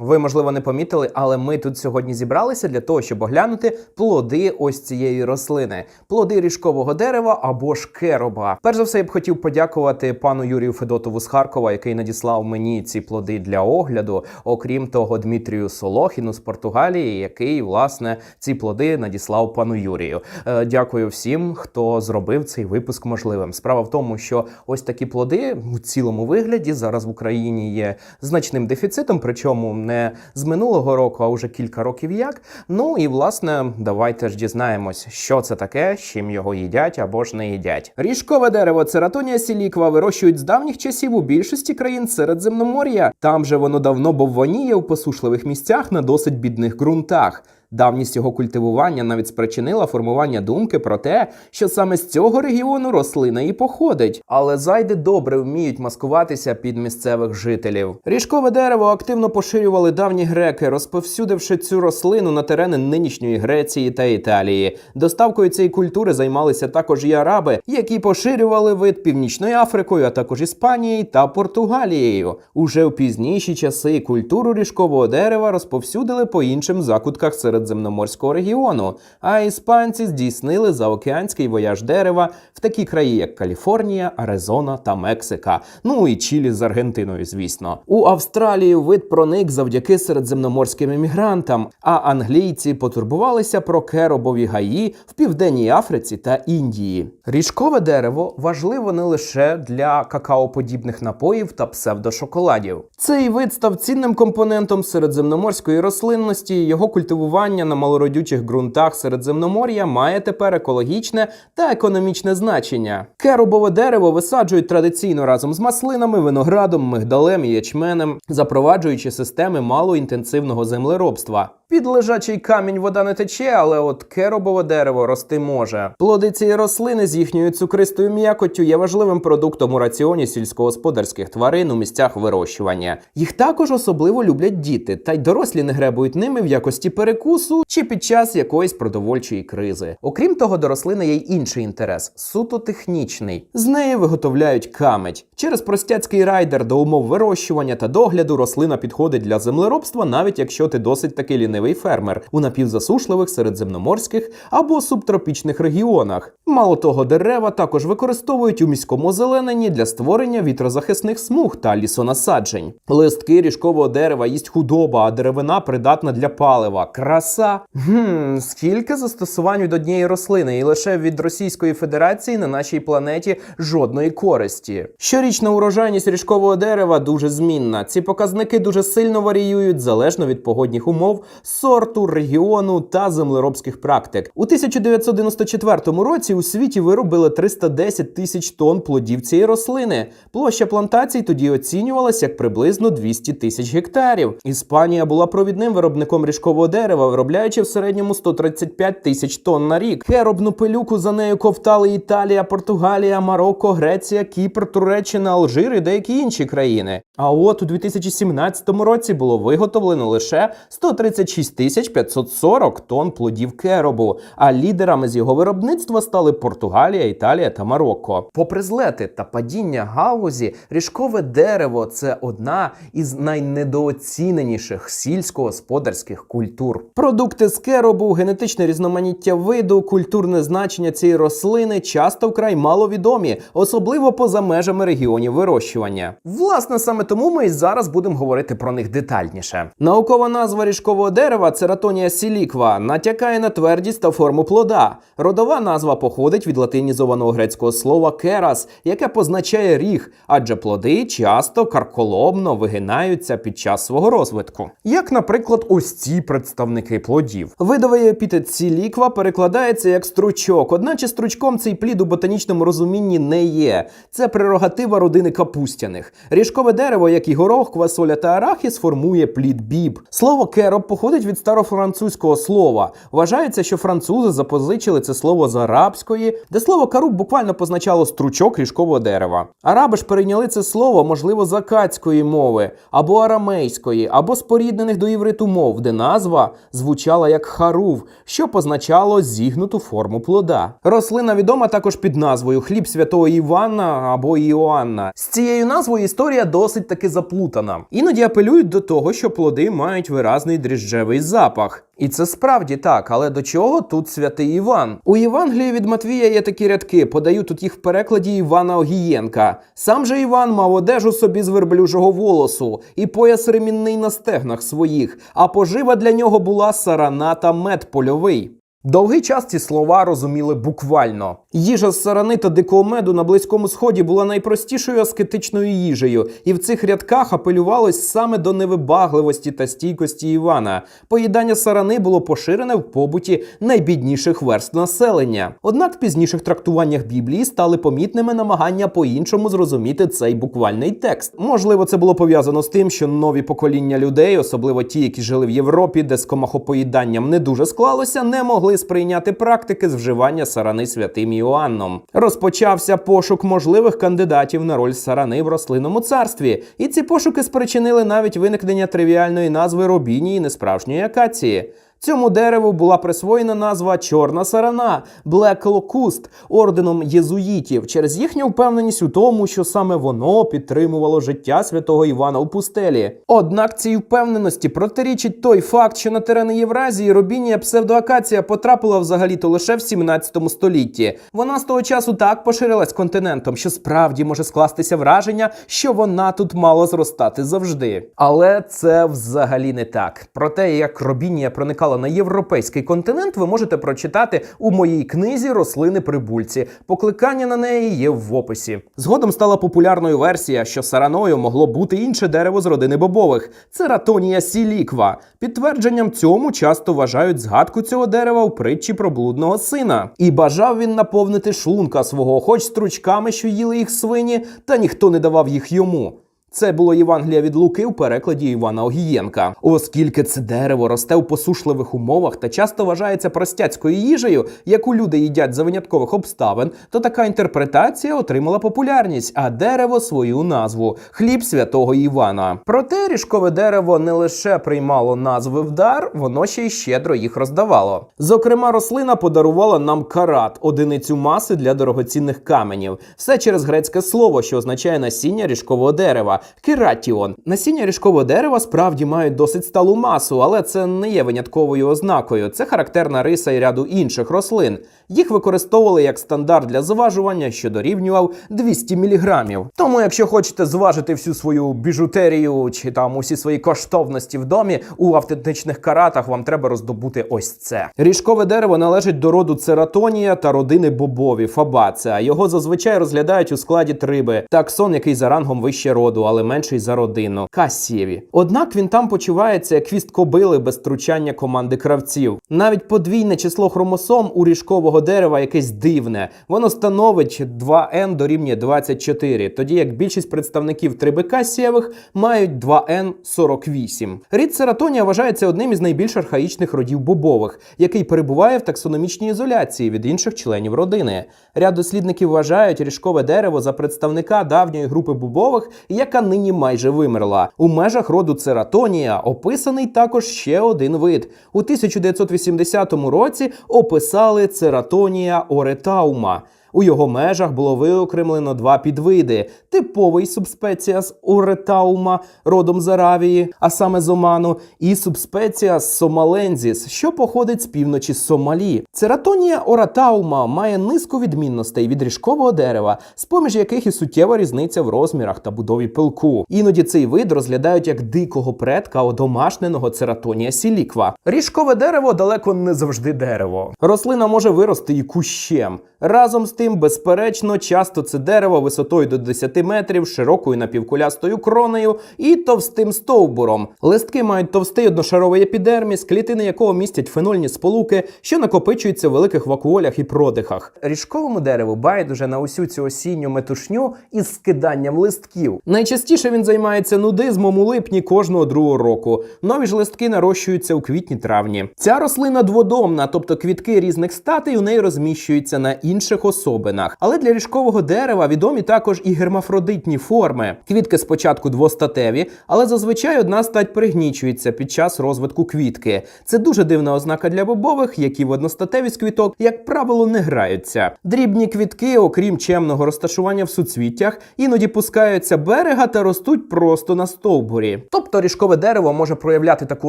Ви, можливо, не помітили, але ми тут сьогодні зібралися для того, щоб оглянути плоди ось цієї рослини, плоди ріжкового дерева або ж кероба. Перш за все, я б хотів подякувати пану Юрію Федотову з Харкова, який надіслав мені ці плоди для огляду. Окрім того, Дмитрію Солохіну з Португалії, який власне ці плоди надіслав пану Юрію. Е, Дякую всім, хто зробив цей випуск можливим. Справа в тому, що ось такі плоди у цілому вигляді зараз в Україні є значним дефіцитом, причому не з минулого року, а вже кілька років як. Ну і власне, давайте ж дізнаємось, що це таке, чим його їдять або ж не їдять. Ріжкове дерево Цератонія сіліква вирощують з давніх часів у більшості країн Середземномор'я. Там же воно давно бовваніє у посушливих місцях на досить бідних ґрунтах. Давність його культивування навіть спричинила формування думки про те, що саме з цього регіону рослина і походить. Але зайди добре вміють маскуватися під місцевих жителів. Ріжкове дерево активно поширювали давні греки, розповсюдивши цю рослину на терени нинішньої Греції та Італії. Доставкою цієї культури займалися також і араби, які поширювали вид Північною Африкою, а також Іспанією та Португалією. Уже в пізніші часи культуру ріжкового дерева розповсюдили по іншим закутках середземноморського регіону. А іспанці здійснили заокеанський вояж дерева в такі краї, як Каліфорнія, Аризона та Мексика. Ну і Чилі з Аргентиною, звісно. У Австралію вид проник завдяки середземноморським емігрантам. А англійці потурбувалися про керобові гаї в південній Африці та Індії. Ріжкове дерево важливо не лише для какаоподібних напоїв та псевдошоколадів. Цей вид став цінним компонентом середземноморської рослинності. Його культивування на малородючих ґрунтах Середземномор'я має тепер екологічне та економічне значення. Керубове дерево висаджують традиційно разом з маслинами, виноградом, мигдалем і ячменем, запроваджуючи системи малоінтенсивного землеробства. Під лежачий камінь вода не тече, але от керобове дерево рости може. Плоди цієї рослини з їхньою цукристою м'якоттю є важливим продуктом у раціоні сільськогосподарських тварин у місцях вирощування. Їх також особливо люблять діти, та й дорослі не гребують ними в якості перекусу чи під час якоїсь продовольчої кризи. Окрім того, до рослини є й інший інтерес суто технічний. З неї виготовляють камедь. Через простяцький райдер до умов вирощування та догляду рослина підходить для землеробства, навіть якщо ти досить таки лінивий фермер у напівзасушливих середземноморських або субтропічних регіонах. Мало того, дерева також використовують у міському озелененні для створення вітрозахисних смуг та лісонасаджень. Листки ріжкового дерева їсть худоба, а деревина придатна для палива. Краса. Гм, скільки застосувань від однієї рослини, і лише від Російської Федерації на нашій планеті жодної користі. Щорічна урожайність ріжкового дерева дуже змінна. Ці показники дуже сильно варіюють залежно від погодних умов, сорту, регіону та землеробських практик. У 1994 році у світі виробили 310 тисяч тонн плодів цієї рослини. Площа плантацій тоді оцінювалася як приблизно 200 тисяч гектарів. Іспанія була провідним виробником ріжкового дерева, виробляючи в середньому 135 тисяч тонн на рік. Херобну пилюку за нею ковтали Італія, Португалія, Марокко, Греція, Кіпр, Туреччина, Алжир і деякі інші країни. А от у 2017 році було виготовлено лише 136 тисяч 540 тонн плодів керобу. А лідерами з його виробництва стали Португалія, Італія та Марокко. Попри злети та падіння галузі, ріжкове дерево це одна із найнедооціненіших сільськогосподарських культур. Продукти з керобу, генетичне різноманіття виду, культурне значення цієї рослини часто вкрай маловідомі, особливо поза межами регіонів вирощування. Власне, саме тому ми і зараз будемо говорити про них детальніше. Наукова назва ріжкового дерева цератонія сіліква натякає на твердість та форму плода. Родова назва походить від латинізованого грецького слова керас, яке позначає ріг, адже плоди часто карколомно вигинаються під час свого розвитку. Як, наприклад, ось ці представники плодів. Видовий епітет сіліква перекладається як стручок, одначе стручком цей плід у ботанічному розумінні не є. Це прерогатива родини капустяних. Ріжкове дерево, як і горох, квасоля та арахіс, формує плід біб. Слово кероб походить від старофранцузького слова. Вважається, що французи запозичили це слово з арабської, де слово каруб буквально позначало стручок ріжкового дерева. Араби ж перейняли це слово, можливо, з акадської мови, або арамейської, або споріднених до євриту мов, де назва звучала як харув, що позначало зігнуту форму плода. Рослина відома також під назвою хліб святого Івана або Іоанна. З цією назвою історія досить таки заплутана. Іноді апелюють до того, що плоди мають виразний дріжджевий запах. І це справді так, але до чого тут святий Іван? У Євангелії від Матвія є такі рядки, подаю тут їх в перекладі Івана Огієнка. Сам же Іван мав одежу собі з верблюжого волосу і пояс ремінний на стегнах своїх, а пожива для нього була сарана та мед польовий. Довгий час ці слова розуміли буквально. Їжа з сарани та дикого меду на близькому сході була найпростішою аскетичною їжею, і в цих рядках апелювалось саме до невибагливості та стійкості Івана. Поїдання сарани було поширене в побуті найбідніших верст населення. Однак в пізніших трактуваннях Біблії стали помітними намагання по-іншому зрозуміти цей буквальний текст. Можливо, це було пов'язано з тим, що нові покоління людей, особливо ті, які жили в Європі, де з комахопоїданням не дуже склалося, не могли сприйняти практики з вживання сарани святим Іоанном. Розпочався пошук можливих кандидатів на роль сарани в рослинному царстві, і ці пошуки спричинили навіть виникнення тривіальної назви робіні і несправжньої акації. Цьому дереву була присвоєна назва Чорна сарана Black Locust орденом єзуїтів через їхню впевненість у тому, що саме воно підтримувало життя святого Івана у пустелі. Однак цій впевненості протирічить той факт, що на терени Євразії робінія псевдоакація потрапила взагалі-то лише в 17 столітті. Вона з того часу так поширилась континентом, що справді може скластися враження, що вона тут мала зростати завжди. Але це взагалі не так. Про те, як робінія проникала на європейський континент, ви можете прочитати у моїй книзі Рослини прибульці. Покликання на неї є в описі. Згодом стала популярною версія, що сараною могло бути інше дерево з родини бобових цератонія сіліква. Підтвердженням цьому часто вважають згадку цього дерева у притчі про блудного сина. І бажав він наповнити шлунка свого, хоч стручками, що їли їх свині, та ніхто не давав їх йому. Це було Євангелія від Луки у перекладі Івана Огієнка. Оскільки це дерево росте у посушливих умовах та часто вважається простяцькою їжею, яку люди їдять за виняткових обставин, то така інтерпретація отримала популярність, а дерево свою назву хліб святого Івана. Проте ріжкове дерево не лише приймало назви в дар, воно ще й щедро їх роздавало. Зокрема, рослина подарувала нам карат, одиницю маси для дорогоцінних каменів. Все через грецьке слово, що означає насіння ріжкового дерева кератіон. Насіння ріжкового дерева справді мають досить сталу масу, але це не є винятковою ознакою. Це характерна риса і ряду інших рослин. Їх використовували як стандарт для зважування, що дорівнював 200 мг. Тому, якщо хочете зважити всю свою біжутерію чи там усі свої коштовності в домі, у автентичних каратах вам треба роздобути ось це. Ріжкове дерево належить до роду цератонія та родини бобові фабацеа. Його зазвичай розглядають у складі триби, таксон, який за рангом вище роду, але менший за родину касієві. Однак він там почувається як хвіст кобили без втручання команди кравців. Навіть подвійне число хромосом у ріжкового дерева якесь дивне. Воно становить 2n дорівнює 24, тоді як більшість представників триби касієвих мають 2n48. Рід цератонія вважається одним із найбільш архаїчних родів бобових, який перебуває в таксономічній ізоляції від інших членів родини. Ряд дослідників вважають ріжкове дерево за представника давньої групи бобових, яка нині майже вимерла. У межах роду цератонія описаний також ще один вид. У 1980 році описали цератонія оретаума. У його межах було виокремлено два підвиди: типовий субспеціас уретаума родом з Аравії, а саме з Оману, і субспеціас сомалензіс, що походить з півночі Сомалі. Цератонія оратаума має низку відмінностей від ріжкового дерева, з поміж яких і суттєва різниця в розмірах та будові пилку. Іноді цей вид розглядають як дикого предка одомашненого цератонія сіліква. Ріжкове дерево далеко не завжди дерево. Рослина може вирости і кущем. Разом з тим, безперечно, часто це дерево висотою до 10 метрів, широкою напівкулястою кронею і товстим стовбуром. Листки мають товстий одношаровий епідерміс, клітини якого містять фенольні сполуки, що накопичуються в великих вакуолях і продихах. Ріжковому дереву байдуже на усю цю осінню метушню із скиданням листків. Найчастіше він займається нудизмом у липні кожного другого року. Нові ж листки нарощуються у квітні-травні. Ця рослина дводомна, тобто квітки різних статей у неї розміщуються на інших особах особинах. Але для ріжкового дерева відомі також і гермафродитні форми. Квітки спочатку двостатеві, але зазвичай одна стать пригнічується під час розвитку квітки. Це дуже дивна ознака для бобових, які в одностатевість квіток, як правило, не граються. Дрібні квітки, окрім чемного розташування в суцвіттях, іноді пускаються берега та ростуть просто на стовбурі. Тобто ріжкове дерево може проявляти таку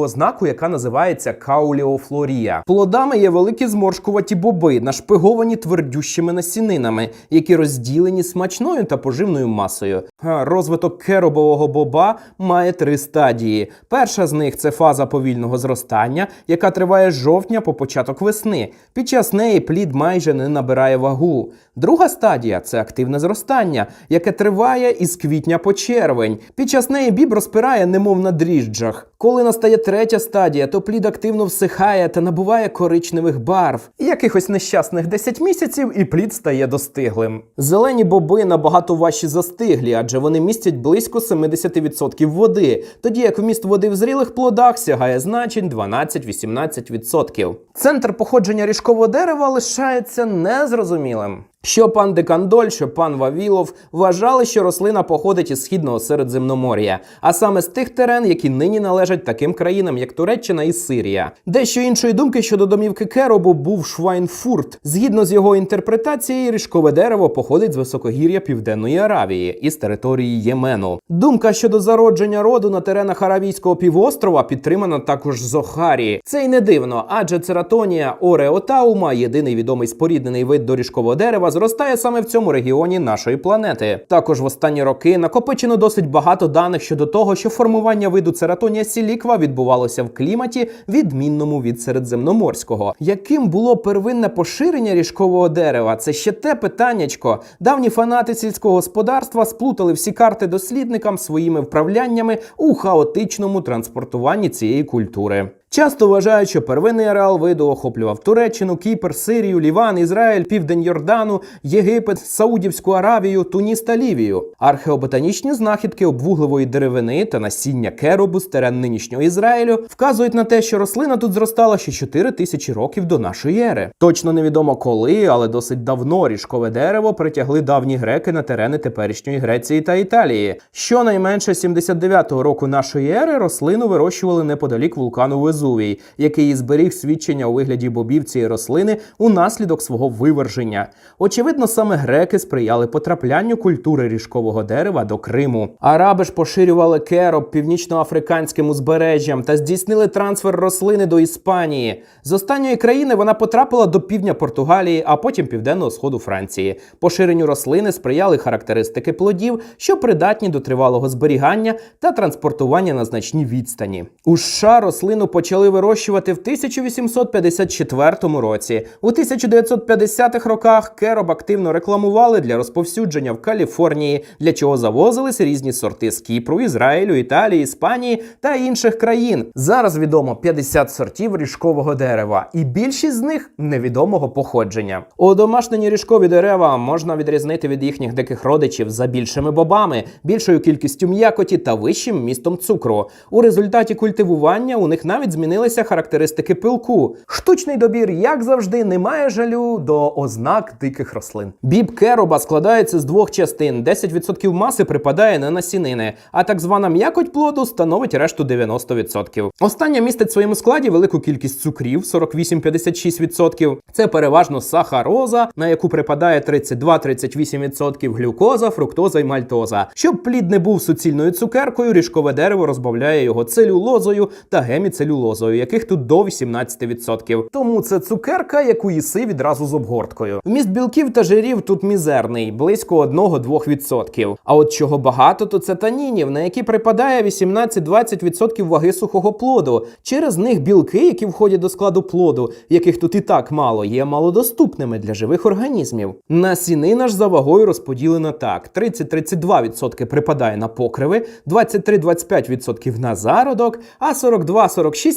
ознаку, яка називається кауліофлорія. Плодами є великі зморшкуваті боби, нашпиговані твердющими насінинами, які розділені смачною та поживною масою. Розвиток керобового боба має три стадії. Перша з них це фаза повільного зростання, яка триває з жовтня по початок весни. Під час неї плід майже не набирає вагу. Друга стадія це активне зростання, яке триває із квітня по червень. Під час неї біб розпирає, немов на дріжджах. Коли настає третя стадія, то плід активно всихає та набуває коричневих барв. Якихось нещасних 10 місяців і плід стає достиглим. Зелені боби набагато важчі застиглі, адже вони містять близько 70% води, тоді як вміст води в зрілих плодах сягає значень 12-18%. Центр походження ріжкового дерева лишається незрозумілим. Що пан Декандоль, що пан Вавілов вважали, що рослина походить із східного Середземномор'я, а саме з тих терен, які нині належать таким країнам, як Туреччина і Сирія. Дещо іншої думки щодо домівки Керобу був Швайнфурт. Згідно з його інтерпретацією, ріжкове дерево походить з високогір'я Південної Аравії із території Ємену. Думка щодо зародження роду на теренах Аравійського півострова підтримана також Зохарі. Це й не дивно, адже цератонія ореотаума, єдиний відомий споріднений вид до ріжкового дерева, зростає саме в цьому регіоні нашої планети. Також в останні роки накопичено досить багато даних щодо того, що формування виду цератонія сіліква відбувалося в кліматі, відмінному від середземноморського. Яким було первинне поширення ріжкового дерева? Це ще те питаннячко. Давні фанати сільського господарства сплутали всі карти дослідникам своїми вправляннями у хаотичному транспортуванні цієї культури. Часто вважають, що первинний ареал виду охоплював Туреччину, Кіпр, Сирію, Ліван, Ізраїль, Південь Йордану, Єгипет, Саудівську Аравію, Туніс та Лівію. Археоботанічні знахідки обвуглової деревини та насіння керобу з терен нинішнього Ізраїлю вказують на те, що рослина тут зростала ще 4 тисячі років до нашої ери. Точно невідомо коли, але досить давно ріжкове дерево притягли давні греки на терени теперішньої Греції та Італії. Щонайменше 79-го року нашої ери рослину вирощували неподалік вулкану Везувій, який зберіг свідчення у вигляді бобів цієї рослини унаслідок свого виверження. Очевидно, саме греки сприяли потраплянню культури ріжкового дерева до Криму. Араби ж поширювали кероб північноафриканським узбережжям та здійснили трансфер рослини до Іспанії. З останньої країни вона потрапила до півдня Португалії, а потім південного сходу Франції. Поширенню рослини сприяли характеристики плодів, що придатні до тривалого зберігання та транспортування на значній відстані. У США рослину почали вирощувати в 1854 році. У 1950-х роках кероб активно рекламували для розповсюдження в Каліфорнії, для чого завозились різні сорти з Кіпру, Ізраїлю, Італії, Іспанії та інших країн. Зараз відомо 50 сортів ріжкового дерева, і більшість з них невідомого походження. Одомашнені ріжкові дерева можна відрізнити від їхніх диких родичів за більшими бобами, більшою кількістю м'якоті та вищим містом цукру. У результаті культивування у них навіть змінилися характеристики пилку. Штучний добір, як завжди, не має жалю до ознак диких рослин. Біб кероба складається з двох частин: 10% маси припадає на насінини, а так звана м'якоть плоду становить решту 90%. Остання містить в своєму складі велику кількість цукрів 48-56%. Це переважно сахароза, на яку припадає 32-38% глюкоза, фруктоза і мальтоза. Щоб плід не був суцільною цукеркою, ріжкове дерево розбавляє його целюлозою та геміцелюлозою, яких тут до 18%. Тому це цукерка, яку їси відразу з обгорткою. Вміст білків та жирів тут мізерний, близько 1-2%. А от чого багато, то це танінів, на які припадає 18-20% ваги сухого плоду. Через них білки, які входять до складу плоду, яких тут і так мало, є малодоступними для живих організмів. Насінина ж за вагою розподілена так: 30-32% припадає на покриви, 23-25% на зародок, а 42-46%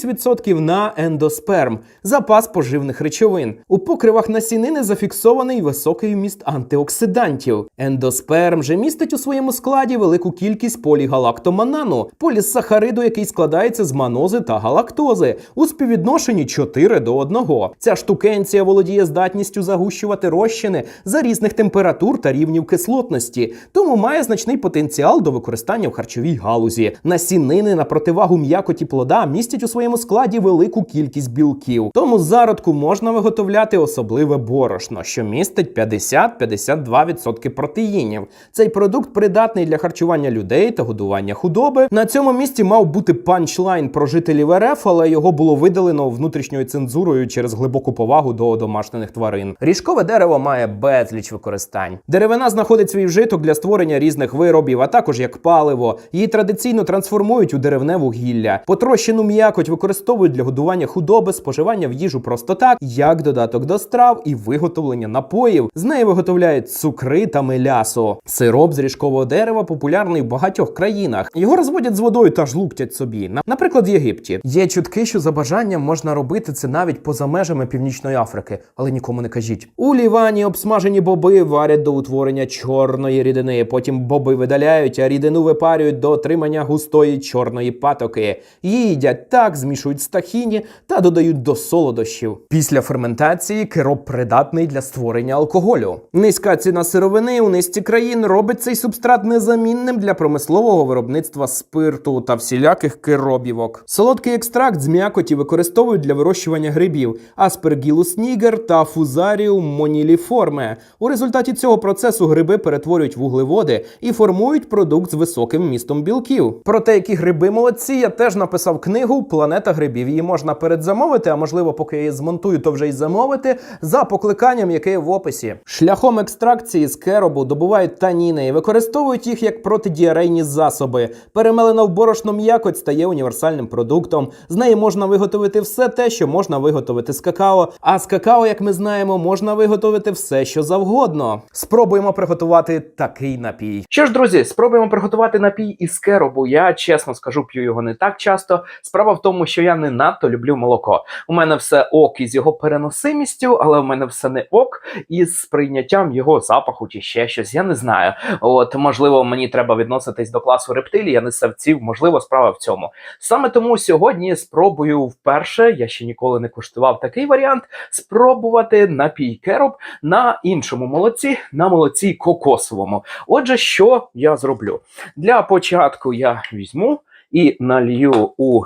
на ендосперм запас поживних речовин. У покривах насінини зафіксований високий вміст антиоксидантів. Ендосперм же містить у своєму складі велику кількість полігалактоманану, полісахариду, який складається з манози та галактози у співвідношенні 4 до 1. Ця штукенція володіє здатністю загущувати розчини за різних температур та рівнів кислотності, тому має значний потенціал до використання в харчовій галузі. Насінини на противагу м'якоті плода містять у своєму складі велику кількість білків. Тому зародку можна виготовляти особливе борошно, що містить 50-52% протеїнів. Цей продукт придатний для харчування людей та годування худоби. На цьому місці мав бути панчлайн про жителів РФ, але його було видалено внутрішньою цензурою через глибоку повагу до домашніх тварин. Ріжкове дерево має безліч використань. Деревина знаходить свій вжиток для створення різних виробів, а також як паливо. Її традиційно трансформують у деревне вугілля. Потрощену м'якоть використовують для годування худоби, споживання в їжу просто так, як додаток до страв і виготовлення напоїв. З неї виготовляють цукри та мелясо. Сироп з ріжкового дерева популярний в багатьох країнах. Його розводять з водою та жлуктять собі. Наприклад, в Єгипті. Є чутки, що за бажанням можна робити це навіть поза межами Північної Африки, але нікому не кажіть. У Лівані обсмажені боби варять до утворення чорної рідини. Потім боби видаляють, а рідину випарюють до отримання густої чорної патоки. Їдять так, змішують з тахіні та додають до солодощів. Після ферментації кироп придатний для створення алкоголю. Низька ціна сировини у низці країн робить цей субстрат незамінним для промислового виробництва спирту та всіляких киробівок. Солодкий екстракт з м'якоті використовують для вирощування грибів Aspergillus niger та Fusarium moniliforme. У результаті цього процесу гриби перетворюють вуглеводи і формують продукт з високим містом білків. Про те, які гриби молодці, я теж написав книгу Планета грибів. Її можна передзамовити, а можливо, поки я її змонтую, то вже й замовити за покликанням, яке є в описі. Шляхом екстракції з керобу добувають таніни і використовують їх як протидіарейні засоби. Перемелена в борошно м'якоть стає універсальним продуктом. З неї можна виготовити все те, що можна виготовити з какао. А з какао, як ми знаємо, можна виготовити все, що завгодно. Спробуємо приготувати такий напій. Що ж, друзі, спробуємо приготувати напій із керобу. Я чесно скажу, п'ю його не так часто. Справа в тому, що я не надто люблю молоко. У мене все ок із його переносимістю, але у мене все не ок із сприйняттям його запаху чи ще щось. Я не знаю. От можливо, мені треба відноситись до класу рептилій, а не савців. Можливо, справа в цьому. Саме тому сьогодні спробую вперше. Я ще ніколи не куштував такий варіант. Спробувати напій кероб на іншому молоці, на молоці кокосовому. Отже, що я зроблю? Для початку я візьму і налью у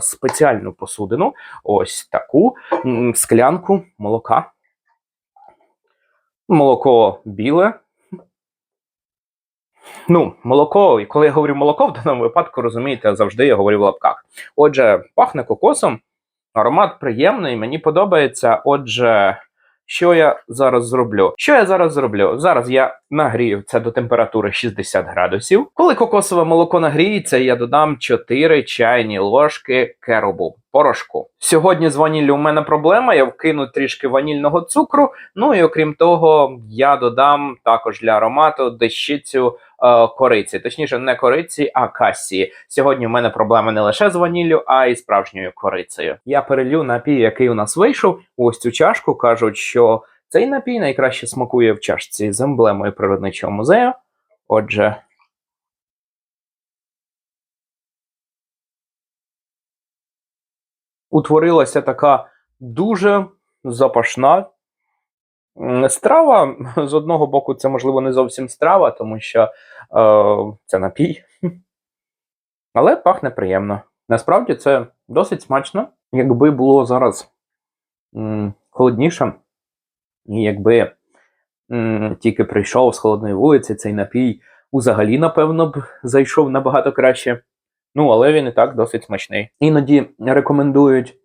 спеціальну посудину ось таку склянку молока. Молоко біле. Ну, молоко, і коли я говорю молоко, в даному випадку, розумієте, завжди я говорю в лапках. Отже, пахне кокосом, аромат приємний, мені подобається. Отже, що я зараз зроблю? Що я зараз зроблю? Зараз я нагрію це до температури 60 градусів. Коли кокосове молоко нагріється, я додам 4 чайні ложки керобу. Порошку. Сьогодні з ваніллю у мене проблема. Я вкину трішки ванільного цукру. Ну і окрім того, я додам також для аромату дещицю е, кориці. Точніше, не кориці, а касії. Сьогодні у мене проблема не лише з ваніллю, а й справжньою корицею. Я перелью напій, який у нас вийшов. Ось цю чашку кажуть, що цей напій найкраще смакує в чашці з емблемою природничого музею. Отже. Утворилася така дуже запашна страва. З одного боку, це можливо не зовсім страва, тому що е, це напій. Але пахне приємно. Насправді це досить смачно. Якби було зараз холодніше, і якби тільки прийшов з холодної вулиці, цей напій взагалі, напевно, б зайшов набагато краще. Ну, але він і так досить смачний. Іноді рекомендують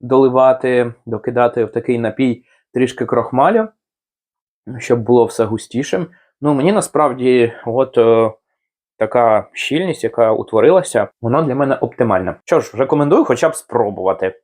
доливати, докидати в такий напій трішки крохмалю, щоб було все густішим. Ну, мені насправді, от е, така щільність, яка утворилася, вона для мене оптимальна. Що ж, рекомендую хоча б спробувати.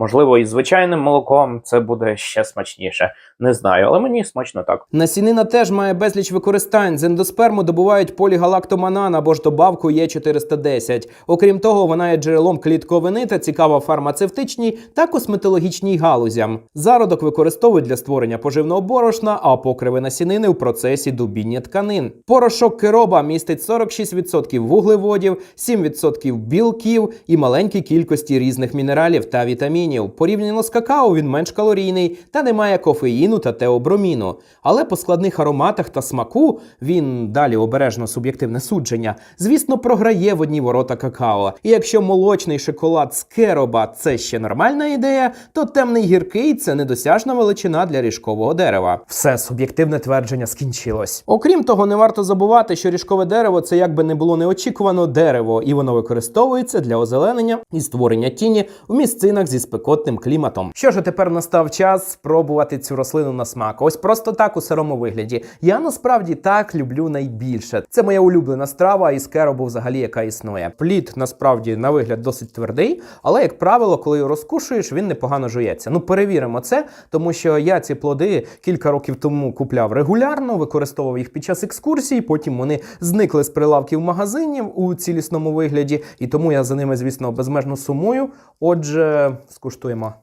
Можливо, із звичайним молоком це буде ще смачніше. Не знаю, але мені смачно так. Насінина теж має безліч використань. З ендосперму добувають полігалактоманан або ж добавку Є410. Окрім того, вона є джерелом клітковини та цікава фармацевтичній та косметологічній галузям. Зародок використовують для створення поживного борошна, а покриви насінини в процесі дубіння тканин. Порошок кероба містить 46% вуглеводів, 7% білків і маленькій кількості різних мінералів та вітамінів. Порівняно з какао він менш калорійний та не має кофеїну та теоброміну. Але по складних ароматах та смаку він далі обережно суб'єктивне судження. Звісно, програє в одні ворота какао. І якщо молочний шоколад з кероба це ще нормальна ідея, то темний гіркий це недосяжна величина для ріжкового дерева. Все суб'єктивне твердження скінчилось. Окрім того, не варто забувати, що ріжкове дерево це якби не було неочікувано дерево, і воно використовується для озеленення і створення тіні в місцинах зі спекотним кліматом. Що ж, тепер настав час спробувати цю рослину на смак. Ось просто так у сирому вигляді. Я насправді так люблю найбільше. Це моя улюблена страва із керобу, взагалі, яка існує. Плід насправді на вигляд досить твердий, але як правило, коли розкушуєш, він непогано жується. Ну перевіримо це, тому що я ці плоди кілька років тому купляв регулярно, використовував їх під час екскурсій. Потім вони зникли з прилавків магазинів у цілісному вигляді, і тому я за ними, звісно, безмежно сумую. Отже, скуштуємо.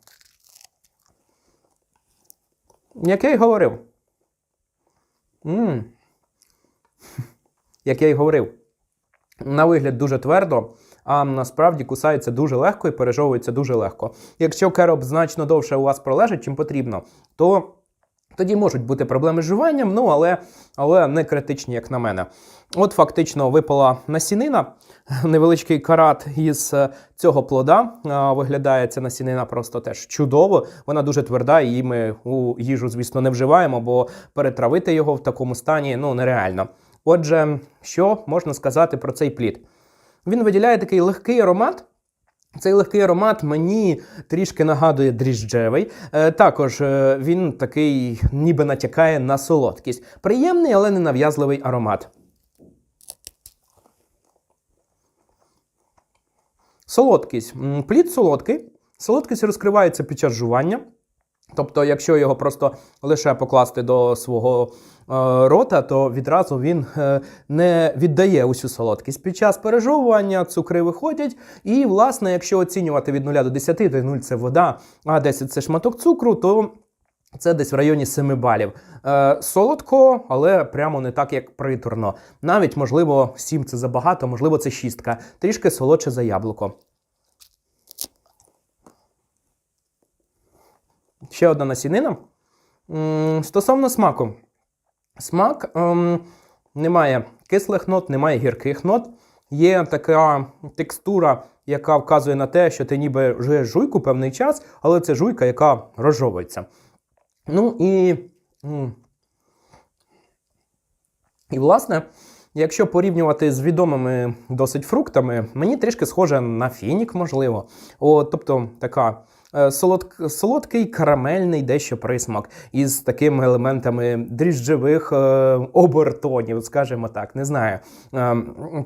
Як я й говорив. Як я й говорив. На вигляд дуже твердо, а насправді кусається дуже легко і пережовується дуже легко. Якщо кероб значно довше у вас пролежить, чим потрібно, то тоді можуть бути проблеми з жуванням, ну але, але не критичні, як на мене. От фактично випала насінина, невеличкий карат із е, цього плода. Виглядає ця насінина просто теж чудово. Вона дуже тверда, і ми у їжу, звісно, не вживаємо, бо перетравити його в такому стані ну, нереально. Отже, що можна сказати про цей плід? Він виділяє такий легкий аромат. Цей легкий аромат мені трішки нагадує дріжджевий. Е, також е, він такий, ніби натякає на солодкість. Приємний, але не нав'язливий аромат. Солодкість. Плід солодкий. Солодкість розкривається під час жування. Тобто, якщо його просто лише покласти до свого е, рота, то відразу він е, не віддає усю солодкість. Під час пережовування цукри виходять. І, власне, якщо оцінювати від 0 до 10, де 0 це вода, а 10 це шматок цукру, то це десь в районі 7 балів. Е, солодко, але прямо не так, як приторно. Навіть, можливо, 7 це забагато, можливо, це шістка. Трішки солодше за яблуко. Ще одна насінина. Стосовно смаку. Смак ем, немає кислих нот, немає гірких нот. Є така текстура, яка вказує на те, що ти ніби жуєш жуйку певний час, але це жуйка, яка розжовується. Ну і. І, власне, якщо порівнювати з відомими досить фруктами, мені трішки схоже на фінік, можливо. О, тобто така е, солодк, солодкий карамельний дещо присмак із такими елементами дріжджевих е, обертонів, скажімо так. Не знаю. Е,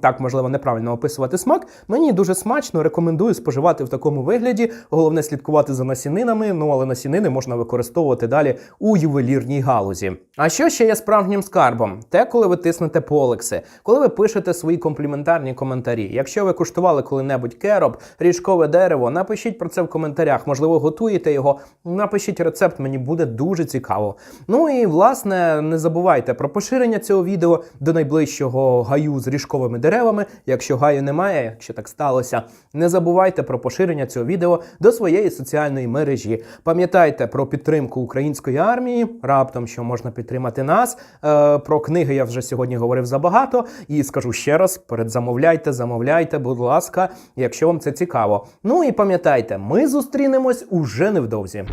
так, можливо, неправильно описувати смак. Мені дуже смачно, рекомендую споживати в такому вигляді. Головне слідкувати за насінинами, ну але насінини можна використовувати далі у ювелірній галузі. А що ще є справжнім скарбом? Те, коли ви тиснете полекси, коли ви пишете свої компліментарні коментарі. Якщо ви куштували коли-небудь кероб, ріжкове дерево, напишіть про це в коментарях. Можливо, готуєте його. Напишіть рецепт, мені буде дуже цікаво. Ну і власне не забувайте про поширення цього відео до найближчого гаю з ріжковими деревами. Якщо гаю немає, якщо так сталося, не забувайте про поширення цього відео до своєї соціальної мережі. Пам'ятайте про підтримку української армії, раптом що можна підтримати нас. Е, про книги я вже сьогодні говорив забагато. І скажу ще раз: передзамовляйте, замовляйте, будь ласка, якщо вам це цікаво. Ну і пам'ятайте, ми Почуємось уже невдовзі.